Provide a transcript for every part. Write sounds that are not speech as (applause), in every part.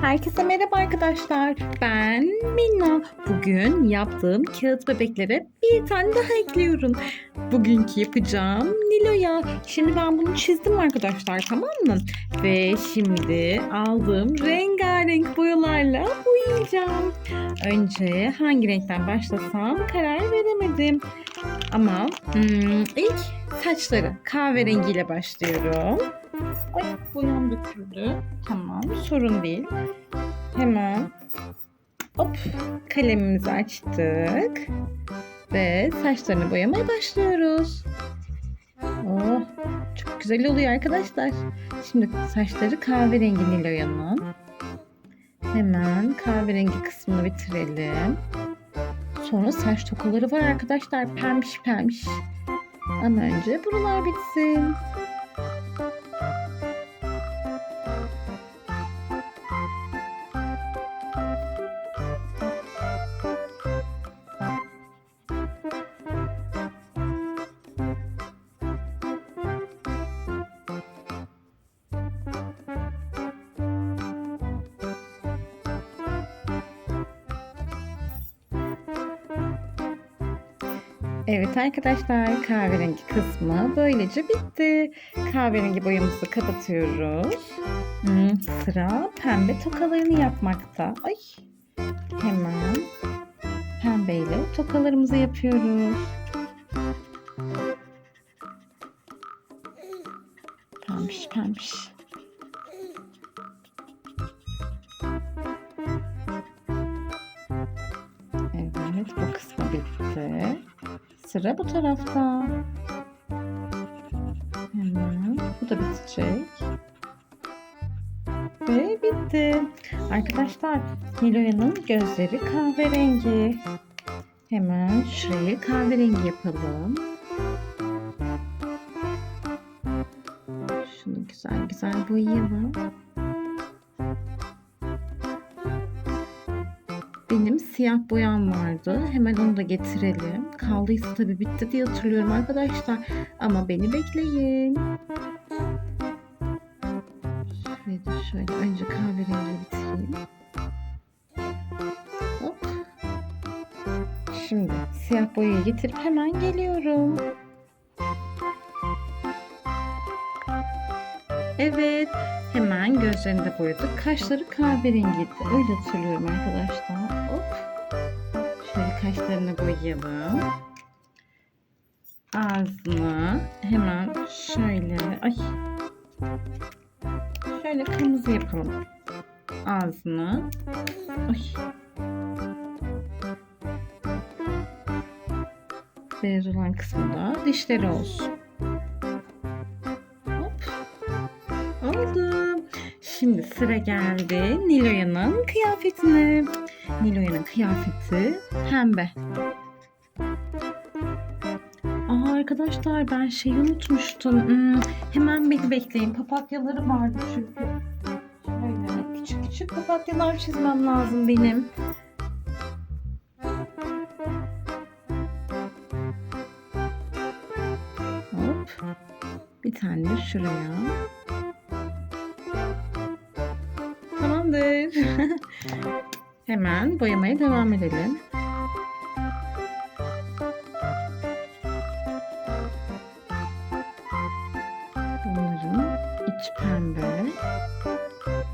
Herkese merhaba arkadaşlar. Ben Minna. Bugün yaptığım kağıt bebeklere bir tane daha ekliyorum. Bugünkü yapacağım Nilo'ya. Şimdi ben bunu çizdim arkadaşlar tamam mı? Ve şimdi aldığım rengarenk boyalarla boyayacağım. Önce hangi renkten başlasam karar veremedim. Ama hmm, ilk saçları kahverengiyle başlıyorum. Ay boyam döküldü. Tamam sorun değil. Hemen hop kalemimizi açtık. Ve saçlarını boyamaya başlıyoruz. Oh çok güzel oluyor arkadaşlar. Şimdi saçları kahverengi Nilo'yanın. Hemen kahverengi kısmını bitirelim. Sonra saç tokaları var arkadaşlar. Pembiş pembiş. Ama önce buralar bitsin. Evet arkadaşlar kahverengi kısmı böylece bitti. Kahverengi boyamızı kapatıyoruz. Hmm, sıra pembe tokalarını yapmakta. Ay. Hemen pembeyle tokalarımızı yapıyoruz. Sıra bu tarafta. Hemen bu da bitecek. Ve bitti. Arkadaşlar Nilo'yanın gözleri kahverengi. Hemen şurayı kahverengi yapalım. Şunu güzel güzel boyayalım. Benim siyah boyam vardı. Hemen onu da getirelim. Kaldıysa tabii bitti diye hatırlıyorum arkadaşlar. Ama beni bekleyin. Şöyle de şöyle önce kahverengi bitireyim. Hop. Şimdi siyah boyayı getirip hemen geliyorum. Evet. Hemen gözlerini de boyadık. Kaşları kahverengiydi. Öyle hatırlıyorum arkadaşlar. Kaşlarını boyayalım. Ağzını hemen şöyle ay şöyle kırmızı yapalım. Ağzını ay beyaz olan kısmında dişleri olsun. Hop. Oldu. Şimdi sıra geldi Nilo'yanın kıyafetine. Nilo'yanın kıyafeti pembe. Aa arkadaşlar ben şeyi unutmuştum. Hmm, hemen beni bekleyin. Papatyaları vardı çünkü. Şöyle küçük küçük papatyalar çizmem lazım benim. Hop. Bir tane de şuraya. Tamamdır. (laughs) Hemen boyamaya devam edelim. Bunların iç pembe,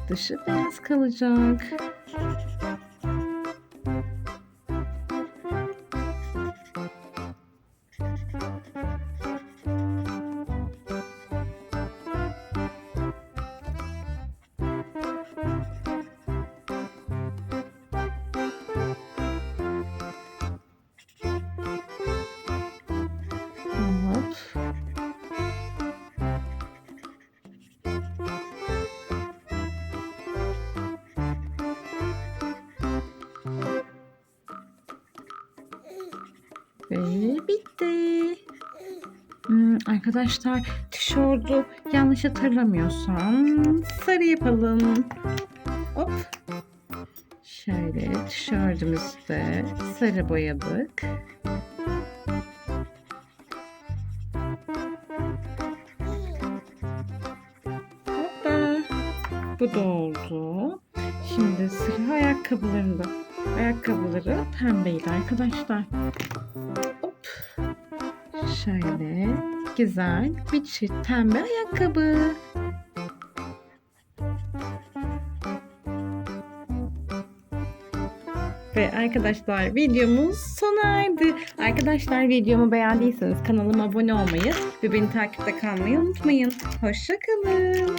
dışı beyaz kalacak. Ve bitti. Hmm, arkadaşlar tişörtü yanlış hatırlamıyorsam sarı yapalım. Hop. Şöyle tişörtümüzü de sarı boyadık. Bu da oldu. Şimdi sıra ayakkabılarında. Ayakkabıları pembeydi arkadaşlar. Hop. Şöyle güzel bir çift pembe ayakkabı. Ve arkadaşlar videomuz sona erdi. Arkadaşlar videomu beğendiyseniz kanalıma abone olmayı ve beni takipte kalmayı unutmayın. Hoşçakalın.